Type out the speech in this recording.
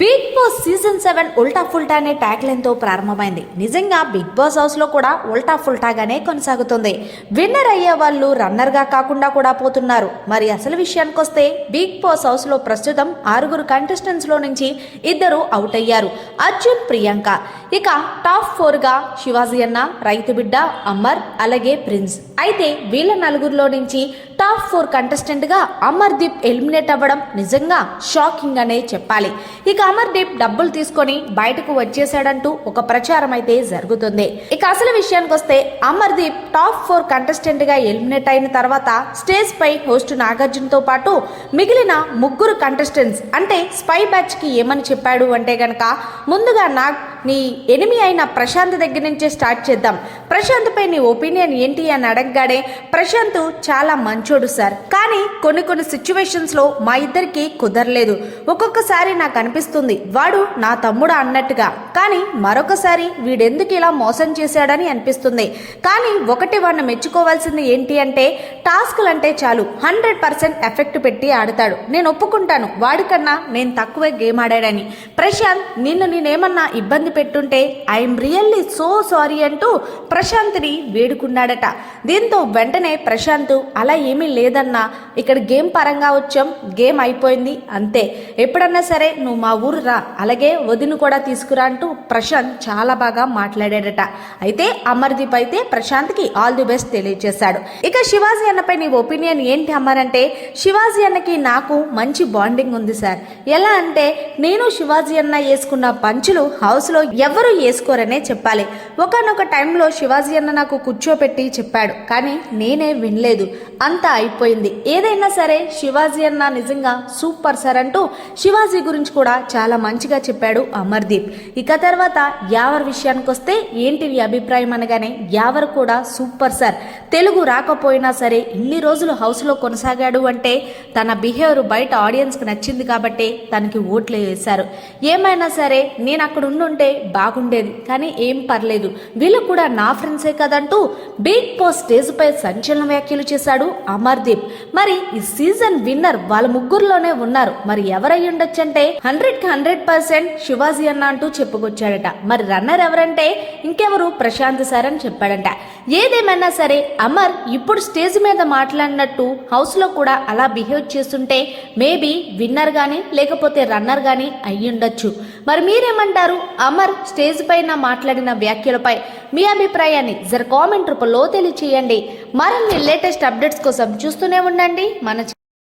Big boss season seven ఉల్టా ఫుల్టా అనే tag లైన్తో ప్రారంభమైంది. నిజంగా బిగ్ బాస్ హౌస్లో కూడా ఉల్టా ఫుల్టాగానే కొనసాగుతుంది. విన్నర్ అయ్యే వాళ్ళు రన్నర్గా కాకుండా కూడా పోతున్నారు. మరి అసలు విషయానికి వస్తే బిగ్ బాస్ హౌస్లో ప్రస్తుతం ఆరుగురు కంటెస్టెంట్స్లో నుంచి ఇద్దరు అవుట్ అయ్యారు. అర్జున్ ప్రియాంక. ఇక టాప్ ఫోర్గా శివాజీ అన్న రైతు బిడ్డ అమర్ అలాగే ప్రిన్స్. అయితే వీళ్ళ నలుగురిలో నుంచి టాప్ ఫోర్ కంటెస్టెంట్గా అమర్దీప్ ఎలిమినేట్ అవ్వడం నిజంగా షాకింగ్ అనే చెప్పాలి. ఇక అమర్దీప్ డబ్బులు తీసుకొని బయటకు వచ్చేసాడంటూ ఒక ప్రచారం అయితే జరుగుతుంది. ఇక అసలు విషయానికి వస్తే అమర్దీప్ టాప్ ఫోర్ కంటెస్టెంట్గా ఎలిమినేట్ అయిన తర్వాత స్టేజ్ పై హోస్ట్ నాగార్జున తో పాటు మిగిలిన ముగ్గురు కంటెస్టెంట్స్ అంటే స్పై బ్యాచ్కి ఏమని చెప్పాడు అంటే గనక ముందుగా నాగ్ నీ ఎనిమి అయిన ప్రశాంత్ దగ్గర నుంచే స్టార్ట్ చేద్దాం. ప్రశాంత్పై నీ ఒపీనియన్ ఏంటి అని అడగగానే ప్రశాంత్ చాలా మంచోడు సార్. కానీ కొన్ని కొన్ని సిచ్యువేషన్స్లో మా ఇద్దరికి కుదరలేదు. ఒక్కొక్కసారి నాకు అనిపిస్తుంది వాడు నా తమ్ముడు అన్నట్టుగా. కానీ మరొకసారి వీడెందుకు ఇలా మోసం చేశాడని అనిపిస్తుంది. కానీ ఒకటి వాడిని మెచ్చుకోవాల్సింది ఏంటి అంటే టాస్క్లు అంటే చాలు హండ్రెడ్ పర్సెంట్ ఎఫెక్ట్ పెట్టి ఆడతాడు. నేను ఒప్పుకుంటాను వాడికన్నా నేను తక్కువే గేమ్ ఆడాడని. ప్రశాంత్ నిన్ను నేనేమన్నా ఇబ్బంది పెట్టుంటే ఐఎమ్ రియల్లీ సో సారీ అంటూ ప్రశాంత్ని వేడుకున్నాడట. దీంతో వెంటనే ప్రశాంత్ అలా ఏమీ లేదన్నా ఇక్కడ గేమ్ పరంగా వచ్చాం గేమ్ అయిపోయింది అంతే. ఎప్పుడన్నా సరే నువ్వు మా ఊరు రా అలాగే వదిన కూడా తీసుకురా అంటూ ప్రశాంత్ చాలా బాగా మాట్లాడాడట. అయితే అమర్దీప్ అయితే ప్రశాంత్కి ఆల్ ది బెస్ట్ తెలియజేశాడు. ఇక శివాజీ అన్నపై నీ ఒపీనియన్ ఏంటి అమర్ అంటే శివాజీ అన్నకి నాకు మంచి బాండింగ్ ఉంది సార్. ఎలా అంటే నేను శివాజీ అన్న వేసుకున్న పంచులు హౌస్లో ఎవరు వేసుకోరనే చెప్పాలి. ఒకనొక టైంలో శివాజీ అన్న నాకు కూర్చోపెట్టి చెప్పాడు. కానీ నేనే వినలేదు. అంతా అయిపోయింది. ఏదైనా సరే శివాజీ అన్న నిజంగా సూపర్ సార్ అంటూ శివాజీ గురించి కూడా చాలా మంచిగా చెప్పాడు అమర్దీప్. ఇక తర్వాత యావర్ విషయానికి వస్తే ఏంటివి అభిప్రాయం అనగానే యావర్ కూడా సూపర్ సార్. తెలుగు రాకపోయినా సరే ఇన్ని రోజులు హౌస్లో కొనసాగాడు అంటే తన బిహేవియర్ బయట ఆడియన్స్కి నచ్చింది కాబట్టి తనకి ఓట్లు వేశారు. ఏమైనా సరే నేను అక్కడ ఉండుంటే బాగుండేది కానీ ఏం పర్లేదు. వీళ్ళు కూడా నా ఫ్రెండ్సే కదంటూ బిగ్ బాస్ స్టేజ్ పై సంచలన వ్యాఖ్యలు చేశాడు అమర్దీప్. మరి ఈ సీజన్ విన్నర్ వాళ్ళ ముగ్గురులోనే ఉన్నారు. మరి ఎవరై ఉండొచ్చంటే హండ్రెడ్కి హండ్రెడ్ పర్సెంట్ శివాజీ అన్న అంటూ చెప్పుకొచ్చాడట. మరి రన్నర్ ఎవరంటే ఇంకెవరు? ప్రశాంత్ సార్ అని చెప్పాడంట. ఏదేమైనా సరే అమర్ ఇప్పుడు స్టేజ్ మీద మాట్లాడినట్టు హౌస్లో కూడా అలా బిహేవ్ చేస్తుంటే మేబీ విన్నర్ గాని లేకపోతే రన్నర్ గాని అయ్యుండొచ్చు. మరి మీరేమంటారు? అమర్ అమర్ స్టేజ్ పైన మాట్లాడిన వ్యాఖ్యలపై మీ అభిప్రాయాన్ని జర కామెంట్ రూపంలో తెలియచేయండి. మరిన్ని లేటెస్ట్ అప్డేట్స్ కోసం చూస్తూనే ఉండండి. మన